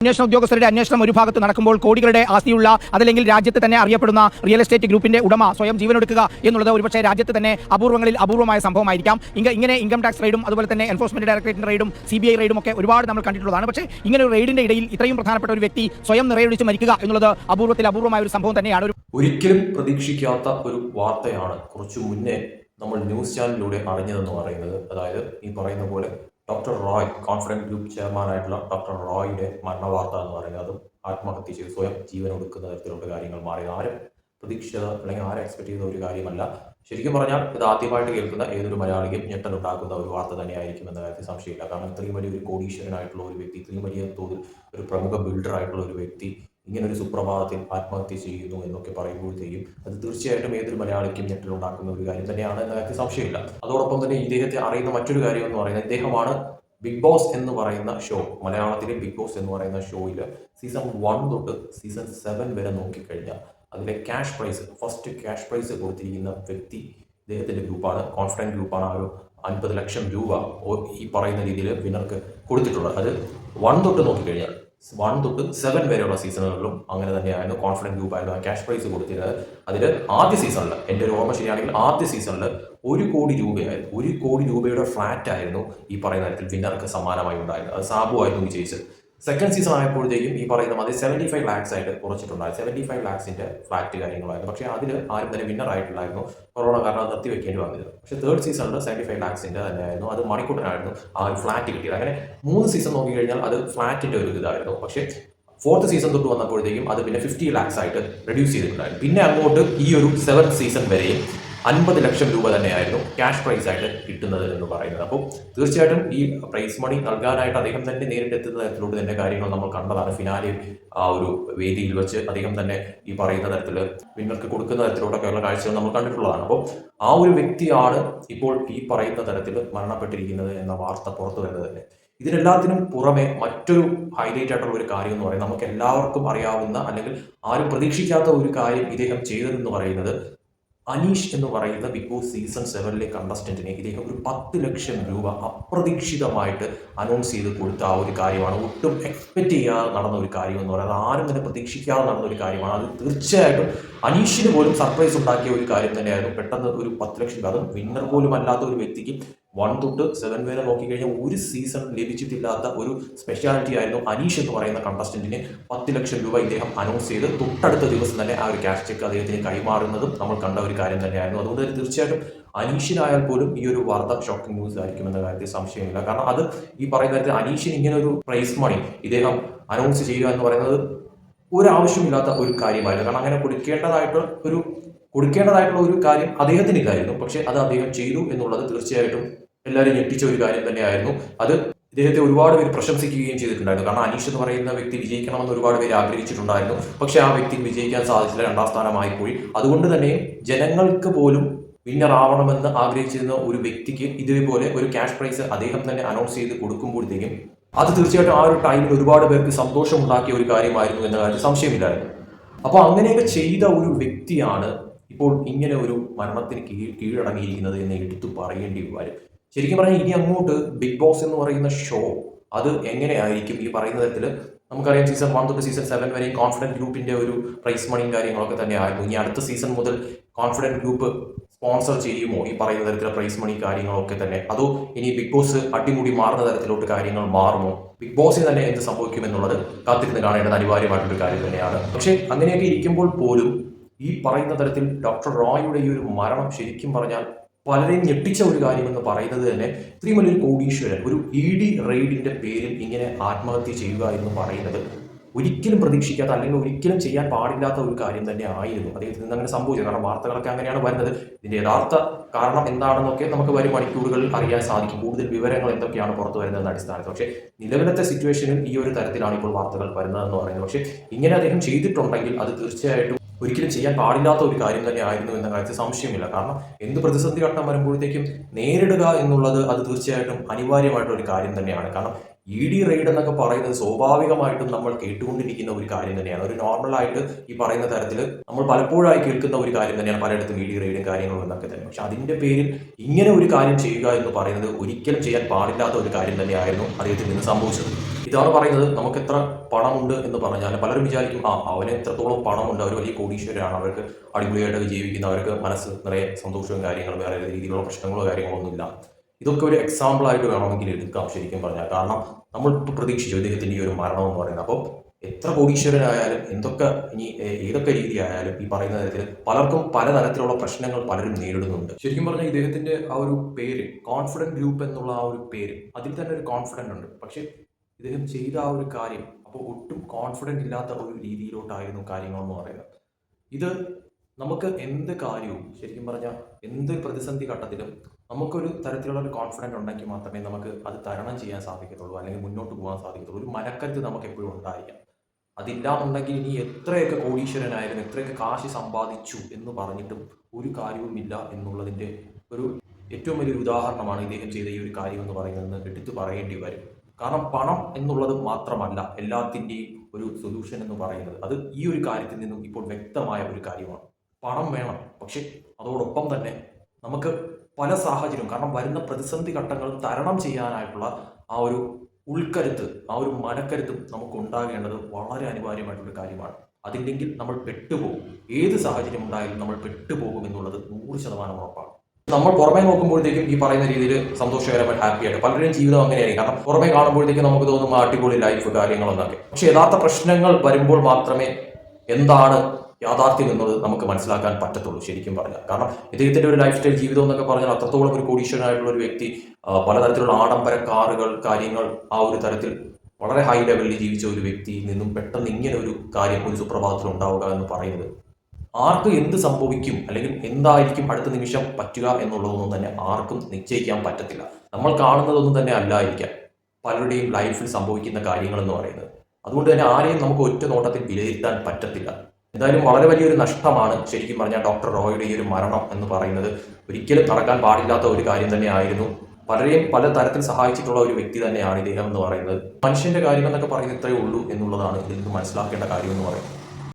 അന്വേഷണ ഉദ്യോഗസ്ഥരുടെ അന്വേഷണം ഒരു ഭാഗത്ത് നടക്കുമ്പോൾ കോടികളുടെ ആസ്തിയുള്ള അതല്ലെങ്കിൽ രാജ്യത്ത് തന്നെ അറിയപ്പെടുന്ന റിയൽ എസ്റ്റേറ്റ് ഗ്രൂപ്പിന്റെ ഉടമ സ്വയം ജീവനെടുക്കുക എന്നുള്ളത് ഒരുപക്ഷെ രാജ്യത്ത് തന്നെ അപൂർവങ്ങളിൽ അപൂർവമായ സംഭവമായിരിക്കാം. ഇങ്ങ- ഇങ്ങനെ ഇൻകം ടാക്സ് റെയ്ഡും അതുപോലെ തന്നെ എൻഫോഴ്സ്മെന്റ് ഡയറക്ടറേറ്റ് റെയ്ഡും സി ബി ഐ റെയ്ഡും ഒക്കെ ഒരുപാട് നമ്മൾ കണ്ടിട്ടുള്ളതാണ്. പക്ഷേ ഇങ്ങനെ ഒരു റെയ്ഡിന്റെ ഇടയിൽ ഇത്രയും പ്രധാനപ്പെട്ട ഒരു വ്യക്തി സ്വയം നിറയൊഴിച്ച് മരിക്കുക എന്നുള്ളത് അപൂർവത്തിൽ അപൂർവമായ ഒരു സംഭവം തന്നെയാണ്. ഒരു ഒരിക്കലും പ്രതീക്ഷിക്കാത്ത ഒരു വാർത്തയാണ് കുറച്ചു മുന്നേ നമ്മൾ ന്യൂസ് ചാനലിലൂടെ അറിഞ്ഞതെന്ന് പറയുന്നത്. അതായത് ഈ പറയുന്ന പോലെ ഡോക്ടർ റോയ് കോൺഫിഡൻസ് ഗ്രൂപ്പ് ചെയർമാനായിട്ടുള്ള ഡോക്ടർ റോയുടെ മരണ വാർത്ത എന്ന് പറയുന്നത് അതും ആത്മഹത്യ ചെയ്ത് സ്വയം ജീവൻ ഒടുക്കുന്ന തരത്തിലുള്ള കാര്യങ്ങൾ മാറി. ആരും പ്രതീക്ഷിച്ചത് അല്ലെങ്കിൽ ആരും എക്സ്പെക്ട് ചെയ്ത ഒരു കാര്യമല്ല. ശരിക്കും പറഞ്ഞാൽ ഇത് ആദ്യമായിട്ട് കേൾക്കുന്ന ഏതൊരു മലയാളിക്കും ഞെട്ടലുണ്ടാക്കുന്ന ഒരു വാർത്ത തന്നെയായിരിക്കും എന്ന കാര്യത്തിൽ സംശയമില്ല. കാരണം ഇത്രയും വലിയ ഒരു കോടീശ്വരനായിട്ടുള്ള ഒരു വ്യക്തി ഇത്രയും വലിയ തോതിൽ ഒരു പ്രമുഖ ബിൽഡർ ആയിട്ടുള്ള ഒരു വ്യക്തി ഇങ്ങനെ ഒരു സുപ്രഭാതത്തിൽ ആത്മഹത്യ ചെയ്യുന്നു എന്നൊക്കെ പറയുമ്പോഴത്തേക്കും അത് തീർച്ചയായിട്ടും ഏതൊരു മലയാളിക്കും ഞെട്ടിലുണ്ടാക്കുന്ന ഒരു കാര്യം തന്നെയാണ് എന്ന കാര്യത്തിൽ സംശയമില്ല. അതോടൊപ്പം തന്നെ ഇദ്ദേഹത്തെ അറിയുന്ന മറ്റൊരു കാര്യം എന്ന് പറയുന്നത് ഇദ്ദേഹമാണ് ബിഗ് ബോസ് എന്ന് പറയുന്ന ഷോ മലയാളത്തിലെ ബിഗ് ബോസ് എന്ന് പറയുന്ന ഷോയിൽ സീസൺ വൺ തൊട്ട് സീസൺ സെവൻ വരെ നോക്കിക്കഴിഞ്ഞാൽ അതിലെ cash prize first cash prize കൊടുത്തിരിക്കുന്ന വ്യക്തി ഇദ്ദേഹത്തിന്റെ ഗ്രൂപ്പാണ്. കോൺഫിഡന്റ് ഗ്രൂപ്പാണ്. ആ ഒരു അൻപത് ലക്ഷം രൂപ ഈ പറയുന്ന രീതിയിൽ വിന്നർക്ക് കൊടുത്തിട്ടുള്ളത്. അത് വൺ തൊട്ട് നോക്കിക്കഴിഞ്ഞാൽ വൺ തൊട്ട് സെവൻ വരെയുള്ള സീസണുകളിലും അങ്ങനെ തന്നെയായിരുന്നു കോൺഫിഡന്റ് ഗ്രൂപ്പായിരുന്നു ആ ക്യാഷ് പ്രൈസ് കൊടുത്തിരുന്നത്. അതിൽ ആദ്യ സീസണിൽ എന്റെ ഒരു ഓർമ്മ ശരിയാണെങ്കിൽ ആദ്യ സീസണിൽ ഒരു കോടി രൂപയായിരുന്നു. ഒരു കോടി രൂപയുടെ ഫ്ലാറ്റ് ആയിരുന്നു ഈ പറയുന്ന തരത്തിൽ വിന്നർക്ക് സമ്മാനമായി ഉണ്ടായിരുന്നത്. അത് സാബു ആയിരുന്നു വിജയിച്ചത്. സെക്കൻഡ് സീസൺ ആയപ്പോഴത്തേക്കും ഈ പറയുന്ന മതി സെവന്റി ഫൈവ് ലാക്സ് ആയിട്ട് കുറച്ചിട്ടുണ്ടായിരുന്നു സെവന്റി ഫൈവ് ലാക്സിന്റെ ഫ്ലാറ്റ് കാര്യങ്ങളായിരുന്നു. പക്ഷേ അതിൽ ആരും തന്നെ വിന്നർ ആയിട്ടില്ലായിരുന്നു. കൊറോണ കാരണം നിർത്തി വെക്കേണ്ടി വന്നിരുന്നു. പക്ഷേ തേർഡ് സീസണിൽ സെവന്റി ഫൈവ് ലാക്സിന്റെ തന്നെയായിരുന്നു. അത് മണിക്കൂട്ടനായിരുന്നു ആ ഫ്ലാറ്റ് കിട്ടിയത്. അങ്ങനെ മൂന്ന് സീസൺ നോക്കിക്കഴിഞ്ഞാൽ അത് ഫ്ലാറ്റിന്റെ ഒരു ഇതായിരുന്നു. പക്ഷേ ഫോർത്ത് സീസൺ തൊട്ട് വന്നപ്പോഴത്തേക്കും അത് പിന്നെ ഫിഫ്റ്റി ലാക്സ് ആയിട്ട് റെഡ്യൂസ് ചെയ്തിട്ടുണ്ടായിരുന്നു. പിന്നെ അങ്ങോട്ട് ഈ ഒരു സെവൻത് സീസൺ വരെയും അൻപത് ലക്ഷം രൂപ തന്നെയായിരുന്നു ക്യാഷ് പ്രൈസ് ആയിട്ട് കിട്ടുന്നത് എന്ന് പറയുന്നത്. അപ്പോൾ തീർച്ചയായിട്ടും ഈ പ്രൈസ് മണി നൽകാനായിട്ട് അദ്ദേഹം തന്നെ നേരിട്ട് എത്തുന്ന തരത്തിലൂടെ തന്നെ കാര്യങ്ങൾ നമ്മൾ കണ്ടതാണ്. ഫിനാലി ആ ഒരു വേദിയിൽ വെച്ച് അദ്ദേഹം തന്നെ ഈ പറയുന്ന തരത്തിൽ വിന്നർക്ക് കൊടുക്കുന്ന തരത്തിലൂടെയൊക്കെയുള്ള കാഴ്ചകൾ നമ്മൾ കണ്ടിട്ടുള്ളതാണ്. അപ്പോൾ ആ ഒരു വ്യക്തിയാണ് ഇപ്പോൾ ഈ പറയുന്ന തരത്തിൽ മരണപ്പെട്ടിരിക്കുന്നത് എന്ന വാർത്ത പുറത്തു വരുന്നത് തന്നെ. ഇതിനെല്ലാത്തിനും പുറമെ മറ്റൊരു ഹൈലൈറ്റ് ആയിട്ടുള്ള ഒരു കാര്യം എന്ന് പറയുന്നത് നമുക്ക് എല്ലാവർക്കും അറിയാവുന്ന അല്ലെങ്കിൽ ആരും പ്രതീക്ഷിക്കാത്ത ഒരു കാര്യം ഇദ്ദേഹം ചെയ്തതെന്ന് പറയുന്നത് അനീഷ് എന്ന് പറയുന്ന ബിഗ് ബോസ് സീസൺ സെവനിലെ കണ്ടസ്റ്റന്റിനെ ഇദ്ദേഹം ഒരു പത്ത് ലക്ഷം രൂപ അപ്രതീക്ഷിതമായിട്ട് അനൗൺസ് ചെയ്ത് കൊടുത്ത ആ ഒരു കാര്യമാണ്. ഒട്ടും എക്സ്പെക്ട് ചെയ്യാതെ നടന്ന ഒരു കാര്യം എന്ന് പറയുന്നത് ആരും തന്നെ പ്രതീക്ഷിക്കാതെ നടന്ന ഒരു കാര്യമാണ്. അത് തീർച്ചയായിട്ടും അനീഷിന് പോലും സർപ്രൈസ് ഉണ്ടാക്കിയ ഒരു കാര്യം തന്നെയായിരുന്നു. പെട്ടെന്ന് ഒരു പത്ത് ലക്ഷം രൂപ. അതും വിന്നർ പോലും അല്ലാത്ത ഒരു വ്യക്തിക്ക് വൺ തൊട്ട് സെവൻ വരെ നോക്കിക്കഴിഞ്ഞാൽ ഒരു സീസൺ ലഭിച്ചിട്ടില്ലാത്ത ഒരു സ്പെഷ്യാലിറ്റി ആയിരുന്നു അനീഷ് എന്ന് പറയുന്ന കണ്ടസ്റ്റന്റിന് പത്ത് ലക്ഷം രൂപ ഇദ്ദേഹം അനൗൺസ് ചെയ്ത് തൊട്ടടുത്ത ദിവസം തന്നെ ആ ഒരു ക്യാഷ് ചെക്ക് അദ്ദേഹത്തിന് കൈമാറുന്നതും നമ്മൾ കണ്ട ഒരു കാര്യം തന്നെയായിരുന്നു. അതുകൊണ്ട് തന്നെ തീർച്ചയായിട്ടും അനീഷിനായാൽ പോലും ഈ ഒരു വാർത്ത ഷോക്കിംഗ് ന്യൂസ് ആയിരിക്കും എന്ന കാര്യത്തിൽ സംശയമില്ല. കാരണം അത് ഈ പറയുന്ന കാര്യത്തിൽ അനീഷിന് ഇങ്ങനെ ഒരു പ്രൈസ് മണി ഇദ്ദേഹം അനൗൺസ് ചെയ്യുക എന്ന് പറയുന്നത് ഒരു ആവശ്യമില്ലാത്ത ഒരു കാര്യമായിരുന്നു. കാരണം അങ്ങനെ കൊടുക്കേണ്ടതായിട്ട് ഒരു കൊടുക്കേണ്ടതായിട്ടുള്ള ഒരു കാര്യം അദ്ദേഹത്തിന് ഇല്ലായിരുന്നു പക്ഷെ അത് അദ്ദേഹം ചെയ്തു എന്നുള്ളത് തീർച്ചയായിട്ടും എല്ലാവരും ഞെട്ടിച്ച ഒരു കാര്യം തന്നെയായിരുന്നു. അത് ഇദ്ദേഹത്തെ ഒരുപാട് പേര് പ്രശംസിക്കുകയും ചെയ്തിട്ടുണ്ടായിരുന്നു. കാരണം അനീഷ് എന്ന് പറയുന്ന വ്യക്തി വിജയിക്കണമെന്ന് ഒരുപാട് പേര് ആഗ്രഹിച്ചിട്ടുണ്ടായിരുന്നു. പക്ഷെ ആ വ്യക്തി വിജയിക്കാൻ സാധിച്ചില്ല. രണ്ടാം സ്ഥാനമായി പോയി അതുകൊണ്ട് തന്നെ ജനങ്ങൾക്ക് പോലും വിന്നർ ആവണമെന്ന് ആഗ്രഹിച്ചിരുന്ന ഒരു വ്യക്തിക്ക് ഇതേപോലെ ഒരു ക്യാഷ് പ്രൈസ് അദ്ദേഹം തന്നെ അനൗൺസ് ചെയ്ത് കൊടുക്കുമ്പോഴത്തേക്കും അത് തീർച്ചയായിട്ടും ആ ഒരു ടൈമിൽ ഒരുപാട് പേർക്ക് സന്തോഷമുണ്ടാക്കിയ ഒരു കാര്യമായിരുന്നു എന്ന കാര്യത്തിൽ സംശയമില്ലായിരുന്നു. അപ്പോൾ അങ്ങനെയൊക്കെ ചെയ്ത ഒരു വ്യക്തിയാണ് ഇപ്പോൾ ഇങ്ങനെ ഒരു മരണത്തിന് കീഴ് കീഴടങ്ങിയിരിക്കുന്നത് എന്ന് എടുത്തു പറയേണ്ടി വരും. ശരിക്കും പറഞ്ഞാൽ ഇനി അങ്ങോട്ട് ബിഗ് ബോസ് എന്ന് പറയുന്ന ഷോ അത് എങ്ങനെയായിരിക്കും ഈ പറയുന്ന തരത്തിൽ നമുക്കറിയാം സീസൺ വൺ തൊട്ട് സീസൺ സെവൻ വരെയും കോൺഫിഡന്റ് ഗ്രൂപ്പിന്റെ ഒരു പ്രൈസ് മണിയും കാര്യങ്ങളൊക്കെ തന്നെ ആയിരുന്നു. ഇനി അടുത്ത സീസൺ മുതൽ കോൺഫിഡന്റ് ഗ്രൂപ്പ് സ്പോൺസർ ചെയ്യുമോ ഈ പറയുന്ന തരത്തിലുള്ള പ്രൈസ് മണി കാര്യങ്ങളൊക്കെ തന്നെ? അതോ ഇനി ബിഗ് ബോസ് അടിമുടി മാറുന്ന തരത്തിലോട്ട് കാര്യങ്ങൾ മാറുമോ? ബിഗ് ബോസിൽ തന്നെ എന്ത് സംഭവിക്കും എന്നുള്ളത് കാത്തിരുന്ന് കാണേണ്ടത് അനിവാര്യമായിട്ടൊരു കാര്യം തന്നെയാണ്. പക്ഷേ അങ്ങനെയൊക്കെ ഇരിക്കുമ്പോൾ പോലും ഈ പറയുന്ന തരത്തിൽ ഡോക്ടർ റോയുടെ ഈ ഒരു മരണം ശരിക്കും പറഞ്ഞാൽ പലരെയും ഞെട്ടിച്ച ഒരു കാര്യമെന്ന് പറയുന്നത് തന്നെ ഇത്രയും വലിയൊരു കോടീശ്വരൻ ഒരു ഇ ഡി റെയ്ഡിന്റെ പേരിൽ ഇങ്ങനെ ആത്മഹത്യ ചെയ്യുക എന്ന് പറയുന്നത് ഒരിക്കലും പ്രതീക്ഷിക്കാത്ത അല്ലെങ്കിൽ ഒരിക്കലും ചെയ്യാൻ പാടില്ലാത്ത ഒരു കാര്യം തന്നെ ആയിരുന്നു. അദ്ദേഹത്തിന് നിന്ന് അങ്ങനെ സംഭവിച്ചത് കാരണം വാർത്തകളൊക്കെ അങ്ങനെയാണ് വരുന്നത്. ഇതിന്റെ യഥാർത്ഥ കാരണം എന്താണെന്നൊക്കെ നമുക്ക് വരും മണിക്കൂറുകളിൽ അറിയാൻ സാധിക്കും. കൂടുതൽ വിവരങ്ങൾ എന്തൊക്കെയാണ് പുറത്തു വരുന്നതെന്ന അടിസ്ഥാനത്തിൽ. പക്ഷേ നിലവിലത്തെ സിറ്റുവേഷനിൽ ഈ ഒരു തരത്തിലാണ് ഇപ്പോൾ വാർത്തകൾ വരുന്നതെന്ന് പറയുന്നത്. പക്ഷേ ഇങ്ങനെ അദ്ദേഹം ചെയ്തിട്ടുണ്ടെങ്കിൽ അത് തീർച്ചയായിട്ടും ഒരിക്കലും ചെയ്യാൻ പാടില്ലാത്ത ഒരു കാര്യം തന്നെ ആയിരുന്നു എന്ന കാര്യത്തിൽ സംശയമില്ല. കാരണം എന്ത് പ്രതിസന്ധി ഘട്ടം വരുമ്പോഴത്തേക്കും നേരിടുക എന്നുള്ളത് അത് തീർച്ചയായിട്ടും അനിവാര്യമായിട്ടുള്ള ഒരു കാര്യം തന്നെയാണ്. കാരണം ഇ ഡി റെയ്ഡ് എന്നൊക്കെ പറയുന്നത് സ്വാഭാവികമായിട്ടും നമ്മൾ കേട്ടുകൊണ്ടിരിക്കുന്ന ഒരു കാര്യം തന്നെയാണ്. ഒരു നോർമൽ ആയിട്ട് ഈ പറയുന്ന തരത്തിൽ നമ്മൾ പലപ്പോഴായി കേൾക്കുന്ന ഒരു കാര്യം തന്നെയാണ് പലയിടത്തും ഇ ഡി റെയ്ഡും കാര്യങ്ങളും എന്നൊക്കെ തന്നെ. പക്ഷെ അതിന്റെ പേരിൽ ഇങ്ങനെ ഒരു കാര്യം ചെയ്യുക എന്ന് പറയുന്നത് ഒരിക്കലും ചെയ്യാൻ പാടില്ലാത്ത ഒരു കാര്യം തന്നെയായിരുന്നു അദ്ദേഹത്തിൽ നിന്ന് സംഭവിച്ചത്. ഇതാണ് പറയുന്നത്. നമുക്ക് എത്ര പണമുണ്ട് എന്ന് പറഞ്ഞാൽ പലരും വിചാരിക്കും ആ അവന് എത്രത്തോളം പണമുണ്ട് അവർ വലിയ കോടീശ്വരാണ് അവർക്ക് അടിപൊളിയായിട്ട് ജീവിക്കുന്ന അവർക്ക് മനസ്സ് നിറയെ സന്തോഷവും കാര്യങ്ങളും വേറെ രീതിയിലുള്ള പ്രശ്നങ്ങളോ കാര്യങ്ങളോ ഒന്നുമില്ല ഇതൊക്കെ ഒരു എക്സാമ്പിൾ ആയിട്ട് വേണമെങ്കിൽ എടുക്കാം ശരിക്കും പറഞ്ഞാൽ. കാരണം നമ്മൾ ഇപ്പോൾ പ്രതീക്ഷിച്ചു ഇദ്ദേഹത്തിന്റെ ഈ ഒരു മരണം എന്ന് പറയുന്നത്. അപ്പോൾ എത്ര കോടീശ്വരനായാലും എന്തൊക്കെ ഇനി ഏതൊക്കെ രീതി ആയാലും ഈ പറയുന്ന തരത്തിൽ പലർക്കും പലതരത്തിലുള്ള പ്രശ്നങ്ങൾ പലരും നേരിടുന്നുണ്ട്. ശരിക്കും പറഞ്ഞാൽ ഇദ്ദേഹത്തിന്റെ ആ ഒരു പേര് കോൺഫിഡന്റ് ഗ്രൂപ്പ് എന്നുള്ള ആ ഒരു പേര് അതിൽ തന്നെ ഒരു കോൺഫിഡന്റ് ഉണ്ട്. പക്ഷെ ഇദ്ദേഹം ചെയ്ത ആ ഒരു കാര്യം അപ്പോൾ ഒട്ടും കോൺഫിഡന്റ് ഇല്ലാത്ത ഒരു രീതിയിലോട്ടായിരുന്നു കാര്യങ്ങളെന്ന് പറയുന്നത്. ഇത് നമുക്ക് എന്ത് കാര്യവും ശരിക്കും പറഞ്ഞാൽ എന്ത് പ്രതിസന്ധി ഘട്ടത്തിലും നമുക്കൊരു തരത്തിലുള്ള ഒരു കോൺഫിഡന്റ് ഉണ്ടെങ്കിൽ മാത്രമേ നമുക്ക് അത് തരണം ചെയ്യാൻ സാധിക്കത്തുള്ളൂ അല്ലെങ്കിൽ മുന്നോട്ട് പോകാൻ സാധിക്കത്തുള്ളൂ. ഒരു മനക്കരുത്ത് നമുക്ക് എപ്പോഴും ഉണ്ടായിരിക്കാം. അതില്ലാന്നുണ്ടെങ്കിൽ ഇനി എത്രയൊക്കെ കോടീശ്വരനായിരുന്നു എത്രയൊക്കെ കാശ് സമ്പാദിച്ചു എന്ന് പറഞ്ഞിട്ടും ഒരു കാര്യവുമില്ല എന്നുള്ളതിന്റെ ഒരു ഏറ്റവും വലിയൊരു ഉദാഹരണമാണ് ഇദ്ദേഹം ചെയ്ത ഈ ഒരു കാര്യം എന്ന് പറയുന്നത് എടുത്തു പറയേണ്ടി വരും. കാരണം പണം എന്നുള്ളത് മാത്രമല്ല എല്ലാത്തിന്റെയും ഒരു സൊല്യൂഷൻ എന്ന് പറയുന്നത്. അത് ഈ ഒരു കാര്യത്തിൽ നിന്നും ഇപ്പോൾ വ്യക്തമായ ഒരു കാര്യമാണ്. പണം വേണം. പക്ഷെ അതോടൊപ്പം തന്നെ നമുക്ക് പല സാഹചര്യവും കാരണം വരുന്ന പ്രതിസന്ധി ഘട്ടങ്ങൾ തരണം ചെയ്യാനായിട്ടുള്ള ആ ഒരു ഉൾക്കരുത്ത് ആ ഒരു മനക്കരുത്തും നമുക്ക് ഉണ്ടാകേണ്ടത് വളരെ അനിവാര്യമായിട്ടുള്ള കാര്യമാണ്. അതില്ലെങ്കിൽ നമ്മൾ പെട്ടുപോകും. ഏത് സാഹചര്യം ഉണ്ടായാലും നമ്മൾ പെട്ടുപോകും എന്നുള്ളത് നൂറ് ശതമാനം ഉറപ്പാണ്. നമ്മൾ പുറമേ നോക്കുമ്പോഴത്തേക്കും ഈ പറയുന്ന രീതിയിൽ സന്തോഷകരമായി ഹാപ്പി ആയിട്ട് പലരുടെയും ജീവിതം അങ്ങനെയായിരിക്കും. കാരണം പുറമേ കാണുമ്പോഴത്തേക്കും നമുക്ക് തോന്നും ആ അടിപൊളി ലൈഫ് കാര്യങ്ങളൊന്നൊക്കെ. പക്ഷെ യഥാർത്ഥ പ്രശ്നങ്ങൾ വരുമ്പോൾ മാത്രമേ എന്താണ് യാഥാർത്ഥ്യം എന്നുള്ളത് നമുക്ക് മനസ്സിലാക്കാൻ പറ്റത്തുള്ളൂ ശരിക്കും പറഞ്ഞാൽ. കാരണം ഇദ്ദേഹത്തിന്റെ ഒരു ലൈഫ് സ്റ്റൈൽ ജീവിതം എന്നൊക്കെ പറഞ്ഞാൽ അത്രത്തോളം ഒരു കോടീശ്വരനായിട്ടുള്ള ഒരു വ്യക്തി പലതരത്തിലുള്ള ആഡംബര കാറുകൾ കാര്യങ്ങൾ ആ ഒരു തരത്തിൽ വളരെ ഹൈ ലെവലിൽ ജീവിച്ച ഒരു വ്യക്തിയിൽ നിന്നും പെട്ടെന്ന് ഇങ്ങനെ ഒരു കാര്യം ഒരു സുപ്രഭാതത്തിൽ ഉണ്ടാവുക എന്ന് പറയുന്നത് ആർക്ക് എന്ത് സംഭവിക്കും അല്ലെങ്കിൽ എന്തായിരിക്കും അടുത്ത നിമിഷം പറ്റുക എന്നുള്ളതൊന്നും തന്നെ ആർക്കും നിശ്ചയിക്കാൻ പറ്റത്തില്ല. നമ്മൾ കാണുന്നതൊന്നും തന്നെ അല്ലായിരിക്കാം പലരുടെയും ലൈഫിൽ സംഭവിക്കുന്ന കാര്യങ്ങൾ എന്ന് പറയുന്നത്. അതുകൊണ്ട് തന്നെ ആരെയും നമുക്ക് ഒറ്റ നോട്ടത്തിൽ വിലയിരുത്താൻ പറ്റത്തില്ല. എന്തായാലും വളരെ വലിയൊരു നഷ്ടമാണ് ശരിക്കും പറഞ്ഞാൽ ഡോക്ടർ റോയുടെ ഈ ഒരു മരണം എന്ന് പറയുന്നത്. ഒരിക്കലും നടക്കാൻ പാടില്ലാത്ത ഒരു കാര്യം തന്നെയായിരുന്നു. പലരെയും പല തരത്തിൽ സഹായിച്ചിട്ടുള്ള ഒരു വ്യക്തി തന്നെയാണ് ഇദ്ദേഹം എന്ന് പറയുന്നത്. മനുഷ്യന്റെ കാര്യം എന്നൊക്കെ പറയുന്നത് ഇത്രയേ ഉള്ളൂ എന്നുള്ളതാണ് ഇതിൽ നിന്ന് മനസ്സിലാക്കേണ്ട കാര്യം എന്ന് പറയുന്നത്.